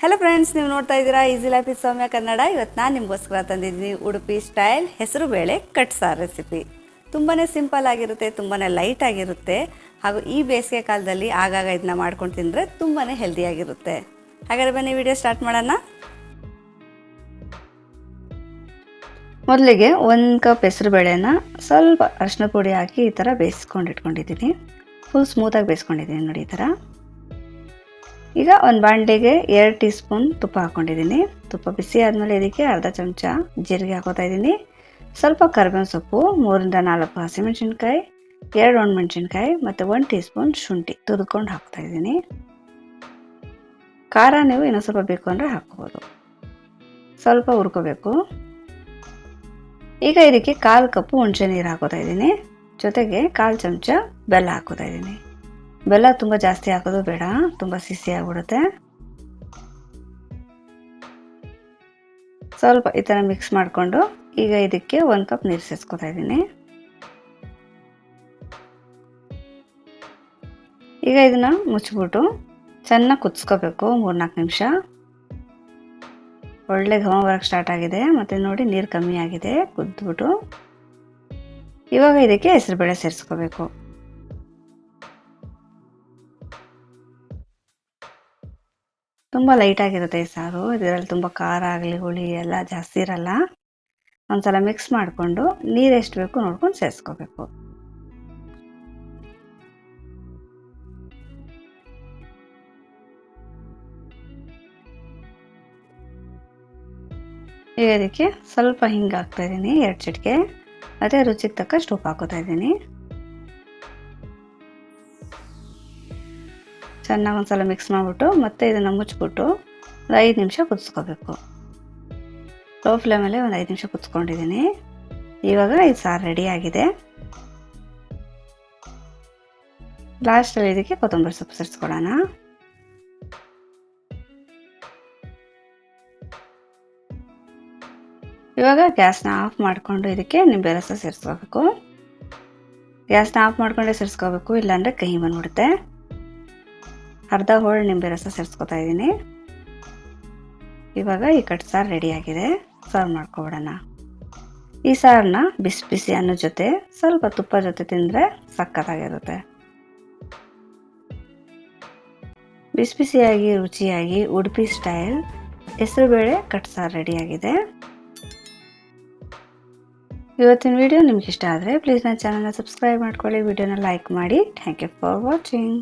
Hello friends ನೀವು ನೋಡ್ತಾ ಇದ್ದೀರಾ easy life is Soumya Kannada ಇವತ್ತು ನಾನು ನಿಮಗೋಸ್ಕರ ತಂದಿದ್ದೀನಿ ಉಡುಪಿ ಸ್ಟೈಲ್ ಹೆಸರು ಬೇಳೆ ಕಟ್ ಸಾರು ರೆಸಿಪಿ ತುಂಬಾ ಸಿಂಪಲ್ ಆಗಿರುತ್ತೆ ತುಂಬಾ ಲೈಟ್ ಆಗಿರುತ್ತೆ ಹಾಗೂ ಈ ಬೇಸಿಗೆ ಕಾಲದಲ್ಲಿ ಆಗಾಗ ಇದನ್ನ ಮಾಡ್ಕೊಂಡು ತಿಂದರೆ ತುಂಬಾ ಹೆಲ್ದಿಯಾಗಿರುತ್ತೆ ಹಾಗಾದ್ರೆ ಬನ್ನಿ ವಿಡಿಯೋ ಸ್ಟಾರ್ಟ್ ಮಾಡೋಣ. ಮೊದಲಿಗೆ ಒಂದು ಕಪ್ ಹೆಸರು ಬೇಳೆನ ಸ್ವಲ್ಪ ಅರಿಶಿನ ಪುಡಿ ಹಾಕಿ ಈ ಥರ ಬೇಯಿಸ್ಕೊಂಡು ಇಟ್ಕೊಂಡಿದ್ದೀನಿ. ಫುಲ್ ಸ್ಮೂತಾಗಿ ಬೇಯಿಸ್ಕೊಂಡಿದ್ದೀನಿ ನೋಡಿ ಈ ಥರ ಈಗ ಒಂದು ಬಾಂಡೆಗೆ ಎರಡು ಟೀ ಸ್ಪೂನ್ ತುಪ್ಪ ಹಾಕೊಂಡಿದ್ದೀನಿ. ತುಪ್ಪ ಬಿಸಿ ಆದಮೇಲೆ ಇದಕ್ಕೆ ಅರ್ಧ ಚಮಚ ಜೀರಿಗೆ ಹಾಕೋತಾ ಇದ್ದೀನಿ. ಸ್ವಲ್ಪ ಕರ್ಬೇವಿನ ಸೊಪ್ಪು, ಮೂರಿಂದ ನಾಲ್ಕು ಹಸಿಮೆಣಸಿನ್ಕಾಯಿ, ಎರಡು ಒಣಮೆಣಸಿನ್ಕಾಯಿ ಮತ್ತು ಒಂದು ಟೀ ಸ್ಪೂನ್ ಶುಂಠಿ ತುರ್ಕೊಂಡು ಹಾಕ್ತಾ ಇದ್ದೀನಿ. ಖಾರ ನೀವು ಇನ್ನೊಂದು ಸ್ವಲ್ಪ ಬೇಕು ಅಂದರೆ ಹಾಕ್ಬೋದು. ಸ್ವಲ್ಪ ಹುರ್ಕೋಬೇಕು. ಈಗ ಇದಕ್ಕೆ ಕಾಲು ಕಪ್ಪು ಹುಣಸೆ ನೀರು ಹಾಕೋತಾ ಇದ್ದೀನಿ. ಜೊತೆಗೆ ಕಾಲು ಚಮಚ ಬೆಲ್ಲ ಹಾಕೋತಾ ಇದ್ದೀನಿ. ಬೆಲ್ಲ ತುಂಬ ಜಾಸ್ತಿ ಹಾಕೋದು ಬೇಡ, ತುಂಬ ಸಿಸಿ ಆಗ್ಬಿಡುತ್ತೆ. ಸ್ವಲ್ಪ ಈ ಥರ ಮಿಕ್ಸ್ ಮಾಡಿಕೊಂಡು ಈಗ ಇದಕ್ಕೆ ಒಂದು ಕಪ್ ನೀರು ಸೇರಿಸ್ಕೊತಾ ಇದ್ದೀನಿ. ಈಗ ಇದನ್ನು ಮುಚ್ಚಿಬಿಟ್ಟು ಚೆನ್ನಾಗಿ ಕುದಿಸ್ಕೋಬೇಕು, ಮೂರ್ನಾಲ್ಕು ನಿಮಿಷ. ಒಳ್ಳೆ ಘಮ ಬರೋಕ್ಕೆ ಸ್ಟಾರ್ಟ್ ಆಗಿದೆ, ಮತ್ತು ನೋಡಿ ನೀರು ಕಮ್ಮಿ ಆಗಿದೆ, ಕುದ್ಬಿಟ್ಟು. ಇವಾಗ ಇದಕ್ಕೆ ಹೆಸರುಬೇಳೆ ಸೇರಿಸ್ಕೋಬೇಕು. ತುಂಬ ಲೈಟಾಗಿರುತ್ತೆ ಈ ಸಾರು. ಇದರಲ್ಲಿ ತುಂಬ ಖಾರ ಆಗಲಿ, ಹುಳಿ ಎಲ್ಲ ಜಾಸ್ತಿ ಇರಲ್ಲ. ಒಂದ್ಸಲ ಮಿಕ್ಸ್ ಮಾಡಿಕೊಂಡು ನೀರು ಎಷ್ಟು ಬೇಕು ನೋಡ್ಕೊಂಡು ಸೇರಿಸ್ಕೋಬೇಕು. ಈಗ ಇದಕ್ಕೆ ಸ್ವಲ್ಪ ಹಿಂಗೆ ಹಾಕ್ತಾ ಇದ್ದೀನಿ, ಎರಡು ಚಿಟಿಕೆ. ಅದೇ ರುಚಿಗೆ ತಕ್ಕಷ್ಟು ಉಪ್ಪು ಹಾಕೋತಾ ಇದ್ದೀನಿ. ಚೆನ್ನಾಗಿ ಒಂದ್ಸಲ ಮಿಕ್ಸ್ ಮಾಡಿಬಿಟ್ಟು ಮತ್ತೆ ಇದನ್ನು ಮುಚ್ಚಿಬಿಟ್ಟು ಒಂದು ಐದು ನಿಮಿಷ ಕುದಿಸ್ಕೋಬೇಕು. ಲೋ ಫ್ಲೇಮಲ್ಲಿ ಒಂದು ಐದು ನಿಮಿಷ ಕುದಿಸ್ಕೊಂಡಿದ್ದೀನಿ ಇವಾಗ ಇದು ಸಾರು ರೆಡಿ ಆಗಿದೆ. ಲಾಸ್ಟಲ್ಲಿ ಇದಕ್ಕೆ ಕೊತ್ತಂಬರಿ ಸೊಪ್ಪು ಸೇರಿಸ್ಕೊಳ್ಳೋಣ ಇವಾಗ ಗ್ಯಾಸ್ನ ಆಫ್ ಮಾಡಿಕೊಂಡು ಇದಕ್ಕೆ ನಿಂಬೆ ರಸ ಸೇರಿಸ್ಕೋಬೇಕು. ಗ್ಯಾಸ್ನ ಆಫ್ ಮಾಡಿಕೊಂಡೇ ಸೇರಿಸ್ಕೋಬೇಕು, ಇಲ್ಲಾಂದರೆ ಕಹಿ ಬಂದ್ಬಿಡುತ್ತೆ. ಅರ್ಧ ಹೋಳು ನಿಂಬೆ ರಸ ಸೇರಿಸ್ಕೊತಾ ಇದ್ದೀನಿ ಇವಾಗ ಈ ಕಟ್ ಸಾರು ರೆಡಿಯಾಗಿದೆ ಸರ್ವ್ ಮಾಡ್ಕೊಬಿಡೋಣ. ಈ ಸಾರನ್ನ ಬಿಸಿ ಬಿಸಿ ಅನ್ನೋ ಜೊತೆ ಸ್ವಲ್ಪ ತುಪ್ಪ ಜೊತೆ ತಿಂದರೆ ಸಖತ್ತಾಗಿರುತ್ತೆ ಬಿಸಿ ಬಿಸಿಯಾಗಿ, ರುಚಿಯಾಗಿ, ಉಡುಪಿ ಸ್ಟೈಲ್ ಹೆಸರುಬೇಳೆ ಕಟ್ ಸಾರು ರೆಡಿಯಾಗಿದೆ ಇವತ್ತಿನ ವಿಡಿಯೋ ನಿಮ್ಗೆ ಇಷ್ಟ ಆದರೆ ಪ್ಲೀಸ್ ನನ್ನ ಚಾನಲ್ನ ಸಬ್ಸ್ಕ್ರೈಬ್ ಮಾಡ್ಕೊಳ್ಳಿ ವಿಡಿಯೋನ ಲೈಕ್ ಮಾಡಿ. Thank you for watching